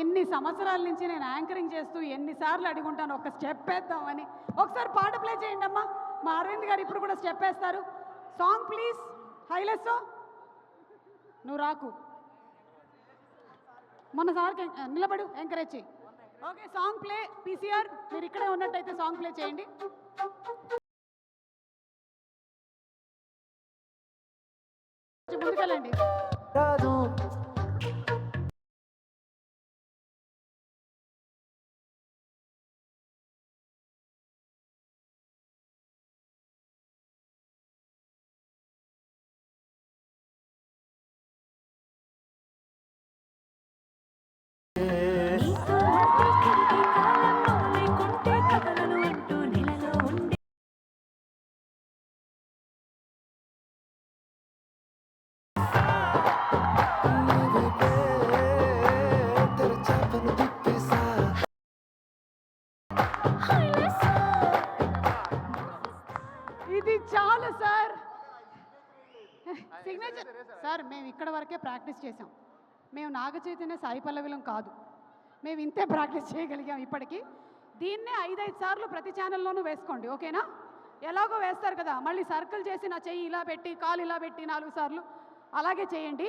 ఇన్ని సంవత్సరాల నుంచి నేను యాంకరింగ్ చేస్తూ ఎన్నిసార్లు అడుగుంటాను ఒక స్టెప్ వేద్దామని. ఒకసారి పాట ప్లే చేయండి అమ్మా. మా అరవింద్ గారు ఇప్పుడు కూడా స్టెప్ వేస్తారు. Song please. హైలెస్ నువ్వు రాకు. మొన్న సార్కి నిలబడు ఎంకరేజ్ చేయి. ఓకే సాంగ్ ప్లే పీసీఆర్ మీరు ఇక్కడే ఉన్నట్టయితే సాంగ్ ప్లే చేయండి. ముందుకెళ్ళండి. ఇది చాలు సార్. సిగ్నేచర్ సార్ మేము ఇక్కడ వరకే ప్రాక్టీస్ చేసాం మేము నాగ చైతన్య సాయి పల్లవిలం కాదు. మేము ఇంతే ప్రాక్టీస్ చేయగలిగాం ఇప్పటికీ. దీన్నే ఐదైదు సార్లు ప్రతి ఛానల్లోనూ వేసుకోండి ఓకేనా? ఎలాగో వేస్తారు కదా మళ్ళీ సర్కిల్ చేసి నా చెయ్యి ఇలా పెట్టి కాలు ఇలా పెట్టి నాలుగు సార్లు అలాగే చేయండి.